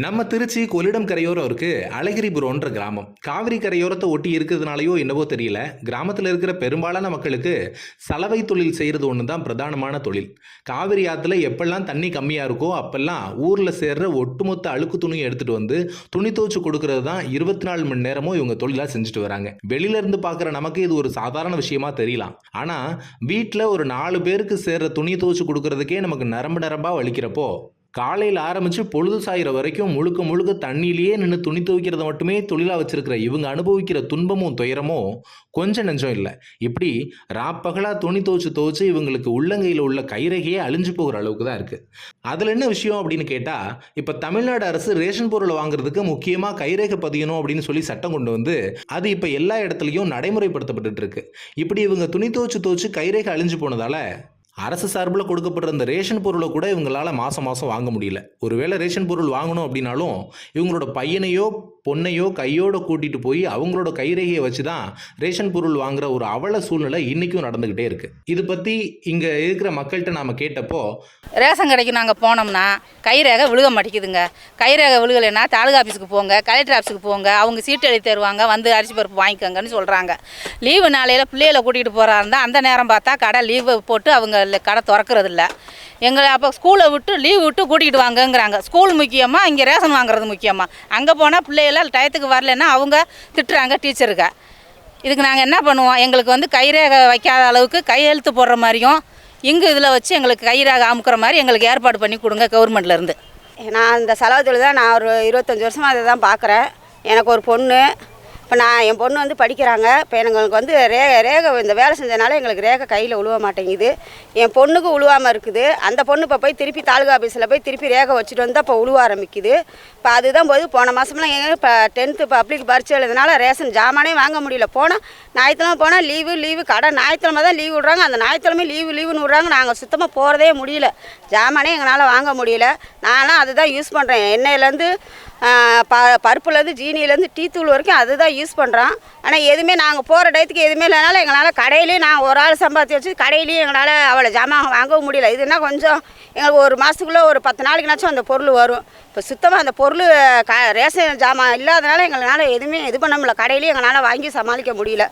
நம்ம திருச்சி கொள்ளிடம் கரையோரம் இருக்கு அழகிரிபுரம்ன்ற கிராமம். காவிரி கரையோரத்தை ஒட்டி இருக்கிறதுனாலயோ என்னவோ தெரியல. கிராமத்தில் இருக்கிற பெரும்பாலான மக்களுக்கு சலவை தொழில் செய்கிறது ஒன்று தான் பிரதானமான தொழில். காவிரி ஆற்றுல எப்பெல்லாம் தண்ணி கம்மியாக இருக்கோ அப்பெல்லாம் ஊரில் சேர்ற ஒட்டுமொத்த அழுக்கு துணியை எடுத்துகிட்டு வந்து துணி துவச்சு கொடுக்கறது தான் இருபத்தி நாலு மணி நேரமும் இவங்க தொழிலாக செஞ்சுட்டு வராங்க. வெளியிலேருந்து பார்க்குற நமக்கு இது ஒரு சாதாரண விஷயமா தெரியலாம். ஆனால் வீட்டில் ஒரு நாலு பேருக்கு சேர்ற துணி துவச்சு கொடுக்கறதுக்கே நமக்கு நரம்பு நரம்பாக வலிக்கிறப்போ காலையில் ஆரம்பித்து பொழுது சாயிற வரைக்கும் முழுக்க முழுக்க தண்ணியிலேயே நின்று துணி துவைக்கிறத மட்டுமே தொழிலாக வச்சிருக்கிற இவங்க அனுபவிக்கிற துன்பமும் துயரமும் கொஞ்சம் நெஞ்சம் இல்லை. இப்படி ராப்பகலாக துணி துவைச்சு துவைச்சு இவங்களுக்கு உள்ளங்கையில் உள்ள கைரகையே அழிஞ்சு போகிற அளவுக்கு தான் இருக்குது அதில் என்ன விஷயம் அப்படின்னு கேட்டால் இப்போ தமிழ்நாடு அரசு ரேஷன் பொருளை வாங்குறதுக்கு முக்கியமாக கைரேகை பதியணும் அப்படின்னு சொல்லி சட்டம் கொண்டு வந்து அது இப்போ எல்லா இடத்துலையும் நடைமுறைப்படுத்தப்பட்டு இருக்கு. இப்படி இவங்க துணி துவைச்சு துவைச்சு கைரேகை அழிஞ்சு போனதால அரசு சார்பில் கொடுக்கப்படுற இந்த ரேஷன் பொருளை கூட இவங்களால மாதம் மாதம் வாங்க முடியல. ஒருவேளை ரேஷன் பொருள் வாங்கணும் அப்படின்னாலும் இவங்களோட பையனையோ பொண்ணையோ கையோட கூட்டிட்டு போய் அவங்களோட கைரேகையை வச்சு தான் ரேஷன் பொருள் வாங்குற ஒரு அவல சூழ்நிலை இன்னைக்கும் நடந்துக்கிட்டே இருக்கு. இது பற்றி இங்கே இருக்கிற மக்கள்கிட்ட நாம் கேட்டப்போ ரேஷன் கடைக்கு நாங்கள் போனோம்னா கைரேகை விழுக மாட்டேங்குதுங்க. கைரேகை விழுகலைன்னா தாலுகா ஆஃபீஸுக்கு போங்க கலெக்டர் ஆஃபீஸுக்கு போங்க அவங்க சீட்டு எழுதி தருவாங்க வந்து அரிசி பருப்பு வாங்கிக்கோங்கன்னு சொல்கிறாங்க லீவு நாளையில் பிள்ளைகளை கூட்டிகிட்டு போகிறா இருந்தால் அந்த நேரம் பார்த்தா கடை லீவு போட்டு அவங்க கடை திறக்கறது எங்களை அப்போ ஸ்கூலை விட்டு லீவ் விட்டு கூட்டிகிட்டு வாங்கங்கிறாங்க. ஸ்கூல் முக்கியமாக இங்கே ரேஷன் வாங்குறது முக்கியமாக அங்கே போனால் பிள்ளைகள் டயத்துக்கு வரலைன்னா அவங்க திட்டுறாங்க டீச்சருக்கு இதுக்கு நாங்கள் என்ன பண்ணுவோம்? எங்களுக்கு வந்து கைரேகை வைக்காத அளவுக்கு கையெழுத்து போடுற மாதிரியும் இங்கு இதில் வச்சு எங்களுக்கு கைராக அமுக்கிற மாதிரி எங்களுக்கு ஏற்பாடு பண்ணி கொடுங்க கவர்மெண்ட்லேருந்து நான் இந்த செலவு தொழில் தான் நான் ஒரு இருபத்தஞ்சி வருஷமாக அதை தான் பார்க்குறேன். எனக்கு ஒரு பொண்ணு இப்போ நான் என் பொண்ணு வந்து படிக்கிறாங்க. இப்போ எங்களுக்கு வந்து ரே ரேகை இந்த வேலை செஞ்சதுனால எங்களுக்கு ரேகை கையில் உழுவ மாட்டேங்குது. என் பொண்ணுக்கு உழுவாமல் இருக்குது. அந்த பொண்ணு இப்போ போய் திருப்பி தாலுகா ஆஃபீஸில் போய் திருப்பி ரேகை வச்சுட்டு வந்து இப்போ உழுவ ஆரம்பிக்குது. இப்போ அதுதான் போது போன மாதம்லாம் எங்கே இப்போ டென்த்து பப்ளிக் பரிச்சு எழுதுனால ரேஷன் ஜாமானே வாங்க முடியல. போனால் ஞாயிற்றுக்கிழமை போனால் லீவு லீவு கடை ஞாயிற்றுக்கிழமை தான் லீவு விடுறாங்க. அந்த ஞாயிற்றுக்கிழமை லீவு லீவுன்னு விட்றாங்க. நாங்கள் சுத்தமாக போகிறதே முடியல. ஜாமானே எங்களால் வாங்க முடியல. நானும் அதுதான் யூஸ் பண்ணுறேன் எண்ணெயிலேருந்து ப பருப்புலேருந்து ஜீனியிலேருந்து டீ தூள் வரைக்கும் அதுதான் யூஸ் பண்ணுறோம் ஆனால் எதுவுமே நாங்கள் போகிற டயத்துக்கு எதுவுமே இல்லைனாலும் எங்களால் கடையிலேயே நான் ஒரு ஆள் சம்பாதிச்சு வச்சு கடையிலேயும் எங்களால் அவ்வளோ ஜாமான் வாங்கவும் முடியல. இதுனா கொஞ்சம் எங்களுக்கு ஒரு மாதத்துக்குள்ளே ஒரு பத்து நாளைக்குனாச்சும் அந்த பொருள் வரும். இப்போ சுத்தமாக அந்த பொருள் க ரேஷன் ஜாமான் இல்லாதனால எங்களால் எதுவுமே இது பண்ண முடியல. கடையிலேயும் எங்களால் வாங்கி சமாளிக்க முடியல.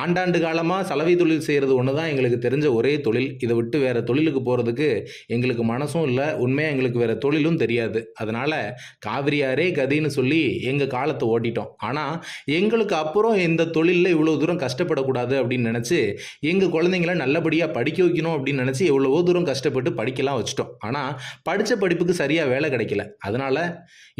ஆண்டாண்டு காலமாக சலவை தொழில் செய்கிறது ஒன்று தான் எங்களுக்கு தெரிஞ்ச ஒரே தொழில். இதை விட்டு வேறு தொழிலுக்கு போகிறதுக்கு எங்களுக்கு மனசும் இல்லை. உண்மையாக எங்களுக்கு வேறு தொழிலும் தெரியாது. அதனால் காவிரியாரே கதின்னு சொல்லி எங்கள் காலத்தை ஓட்டிட்டோம். ஆனால் எங்களுக்கு அப்புறம் இந்த தொழிலில் இவ்வளோ தூரம் கஷ்டப்படக்கூடாது அப்படின்னு நினச்சி எங்கள் குழந்தைங்கள நல்லபடியாக படிக்க வைக்கணும் அப்படின்னு நினச்சி எவ்வளவோ தூரம் கஷ்டப்பட்டு படிக்கலாம் வச்சுட்டோம். ஆனால் படித்த படிப்புக்கு சரியாக வேலை கிடைக்கல. அதனால்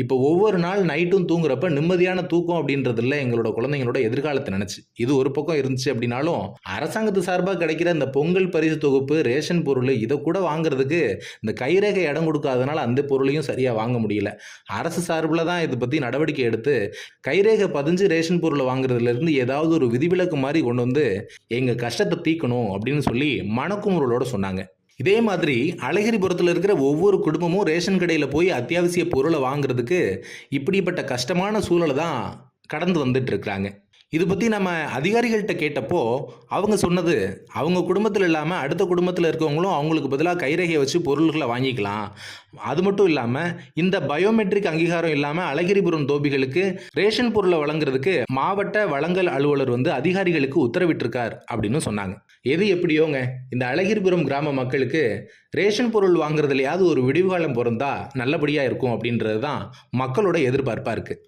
இப்போ ஒவ்வொரு நாள் நைட்டும் தூங்குறப்ப நிம்மதியான தூக்கம் அப்படின்றதில்ல எங்களோட குழந்தைங்களோட எதிர்காலத்தை நினச்சி. இது ஒரு பக்கம் இருந்துச்சு அப்படின்னாலும் அரசாங்கத்து சார்பாக கிடைக்கிற இந்த பொங்கல் பரிசு தொகுப்பு ரேஷன் பொருள் இதை கூட வாங்குறதுக்கு இந்த கைரேகை இடம் கொடுக்காதனால அந்த பொருளையும் சரியாக வாங்க முடியல. அரசு சார்பில் தான் இதை பற்றி நடவடிக்கை எடுத்து கைரேகை பதிஞ்சு ரேஷன் பொருளை வாங்குறதுலேருந்து ஏதாவது ஒரு விதிவிலக்கு மாதிரி கொண்டு வந்து எங்கள் கஷ்டத்தை தீக்கணும் அப்படின்னு சொல்லி மனக்குமுறலோட சொன்னாங்க. இதே மாதிரி அழகிரிபுரத்தில் இருக்கிற ஒவ்வொரு குடும்பமும் ரேஷன் கடையில் போய் அத்தியாவசிய பொருளை வாங்குறதுக்கு இப்படிப்பட்ட கஷ்டமான சூழலை தான் கடந்து வந்துட்டு இருக்கிறாங்க. இது பற்றி நம்ம அதிகாரிகள்கிட்ட கேட்டப்போ அவங்க சொன்னது அவங்க குடும்பத்தில் இல்லாமல் அடுத்த குடும்பத்தில் இருக்கவங்களும் அவங்களுக்கு பதிலாக கைரேகையை வச்சு பொருள்களை வாங்கிக்கலாம். அது மட்டும் இல்லாமல் இந்த பயோமெட்ரிக் அங்கீகாரம் இல்லாமல் அழகிரிபுரம் தோபிகளுக்கு ரேஷன் பொருளை வழங்குறதுக்கு மாவட்ட வழங்கல் அலுவலர் வந்து அதிகாரிகளுக்கு உத்தரவிட்டிருக்கார் அப்படின்னு சொன்னாங்க. எது எப்படியோங்க? இந்த அழகிரிபுரம் கிராம மக்களுக்கு ரேஷன் பொருள் வாங்குறதுலையாவது ஒரு விடிவுகாலம் பிறந்தா நல்லபடியாக இருக்கும் அப்படின்றது தான் மக்களோட எதிர்பார்ப்பாக இருக்குது